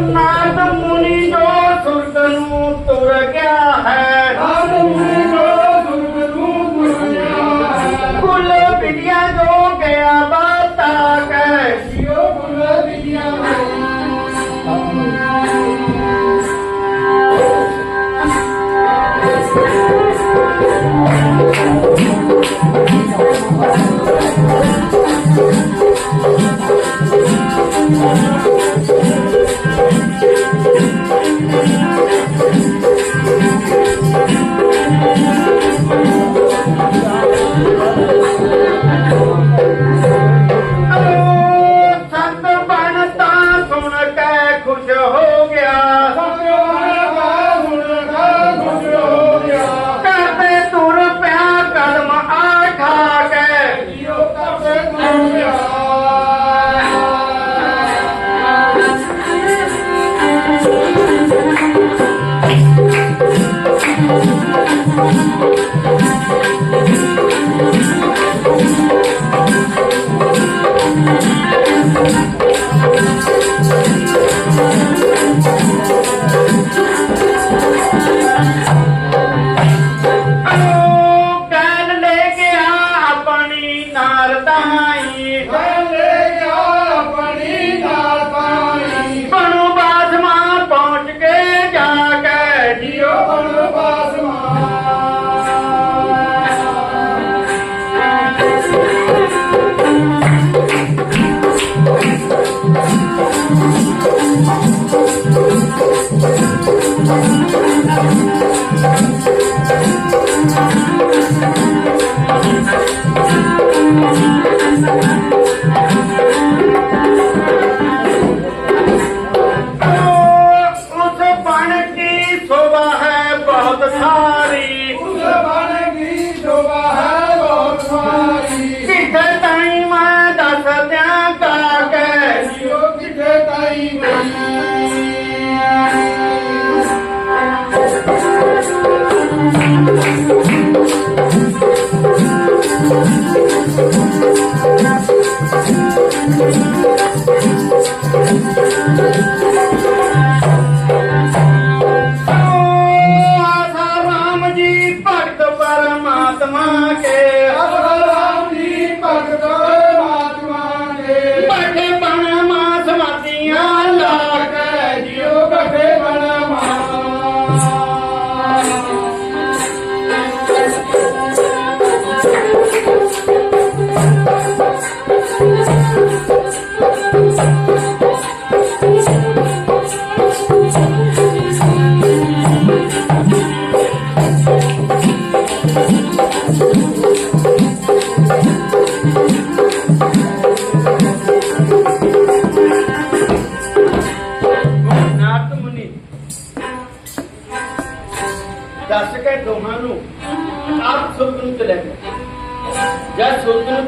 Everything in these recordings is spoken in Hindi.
Mama.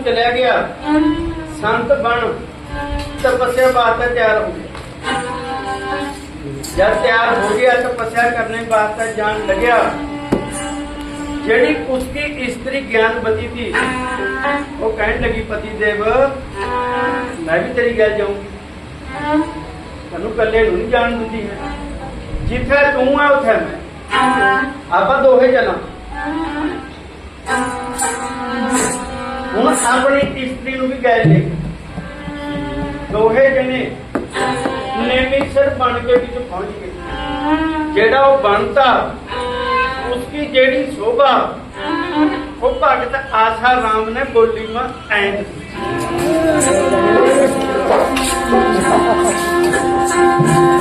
चलिया गया। संत बन, तपस्या वास्ते तैयार हो गया। जब तैयार हो गया, तपस्या करने वास्ते जान लग्या। जड़ी उसकी स्त्री ज्ञानवती थी, वो कह लगी, पति देव, मैं भी तेरी गल जाऊँगी। तेन कले नहीं जान दूँगी है। जिथे तू है उथे मैं। आप दो चला। હું આપણી સ્ત્રીનું ગાય દોહે જને नेमिसर बन के भी जो पहुँच गई जेड़ा वो बनता उसकी जेड़ी शोभा वो भगत आशा राम ने बोली में ऐन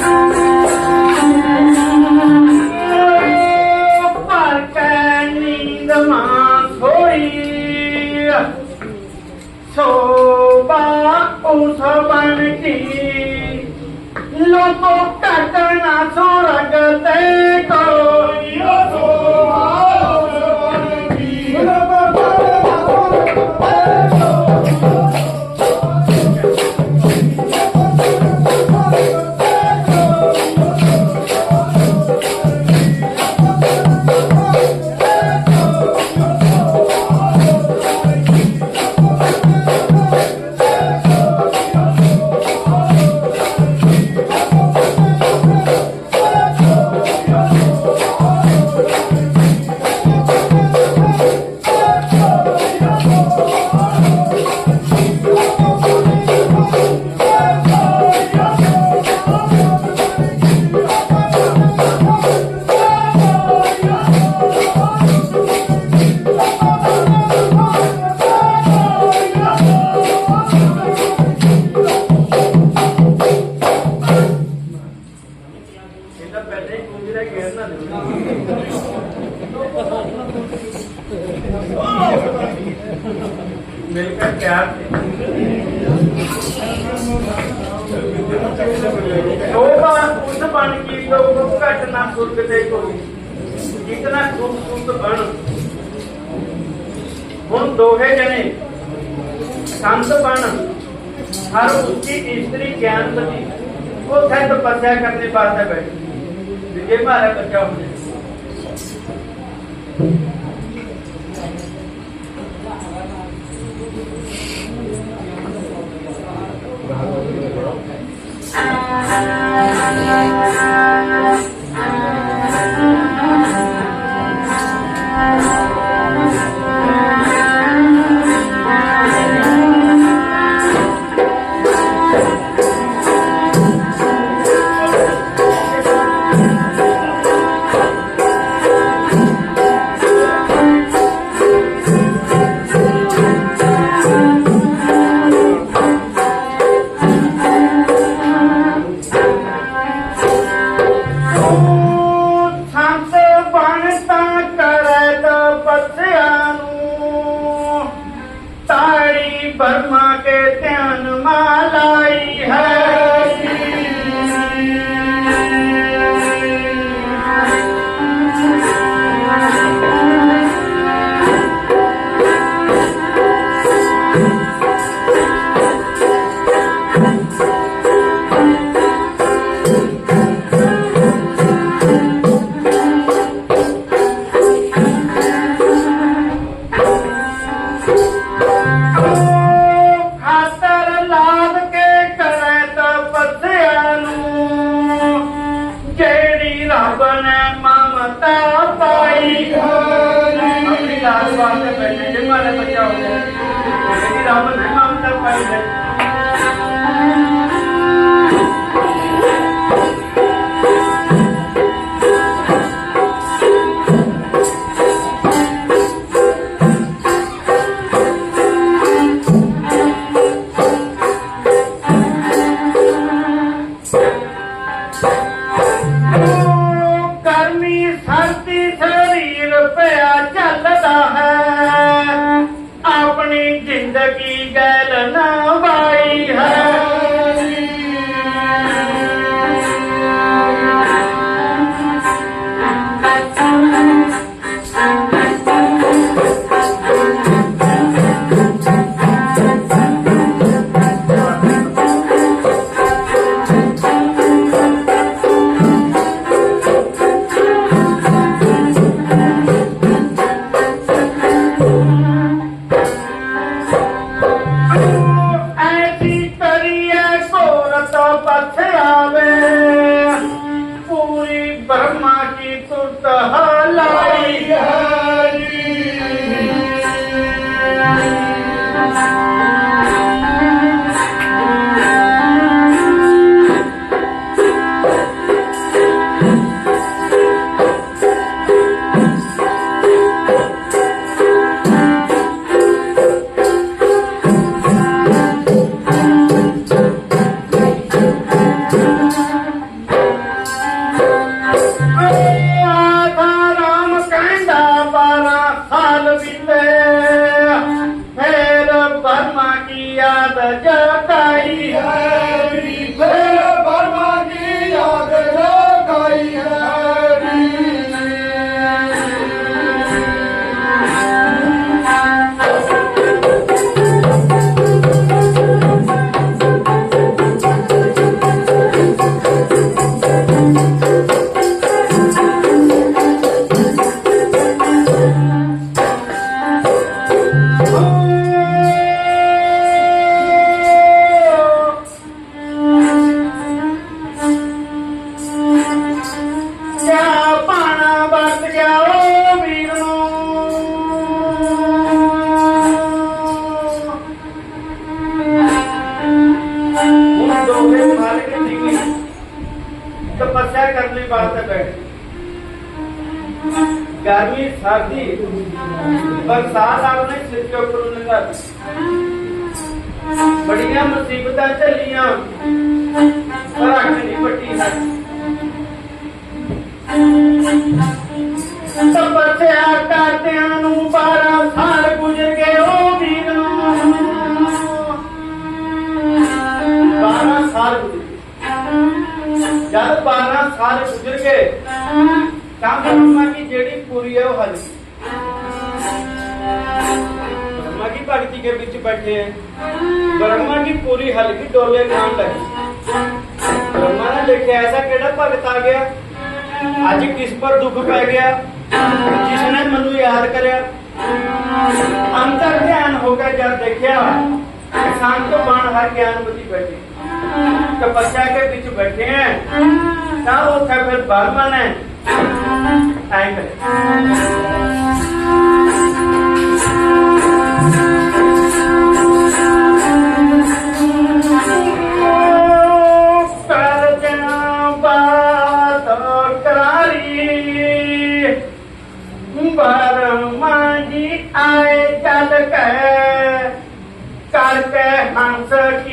Thank you. शोभा उसवणची लोक काटणा सोरगते मिल कर क्या शोभा उस बन की लोग घटना सुर्ग दे को कितना खूबसूरत बन ਹੁਣ ਦੋਹੇ ਜਣੇ ਸੰਤ ਬਣ। ਹਰ ਉੱਚੀ ਇਸਤਰੀ ਗਿਆਨਪਤੀ ਉਹ ਸੱਤ ਪੱਤਿਆ ਕਰਨੇ ਵਾਸਤੇ ਬੈਠੇ। ਵਿਜੇ ਮਹਾਰਾਜ ਕੱਚਾ ਹੁੰਦੇ i Yeah. हर ਬਰਸਾਤ ਆਪ ਨੇ ਸਿਰ ਬੜੀਆਂ ਮੁਸੀਬਤਾਂ ਝੱਲੀਆਂ ਪਰ ਅੱਖ ਨਹੀਂ ਜਦ 12 ਸਾਲ ਗੁਜ਼ਰ ਗਏ ਜਿਹੜੀ ਪੂਰੀ ਹੈ ਉਹ ਹਲੀ लड़की के बीच बैठे हैं ब्रह्मा की पूरी हल्की डोले नाम लगी। ब्रह्मा ने देखे, ऐसा केड़ा भगत आ गया? आज किस पर दुख पै गया? जिसने मनु याद कर। अंतर ध्यान होकर जब देखा किसान को बाण हर ज्ञान बुद्धि बैठे। तपस्या के बीच बैठे हैं। ना वो था फिर बारमा ने टाइम है Thank you. answered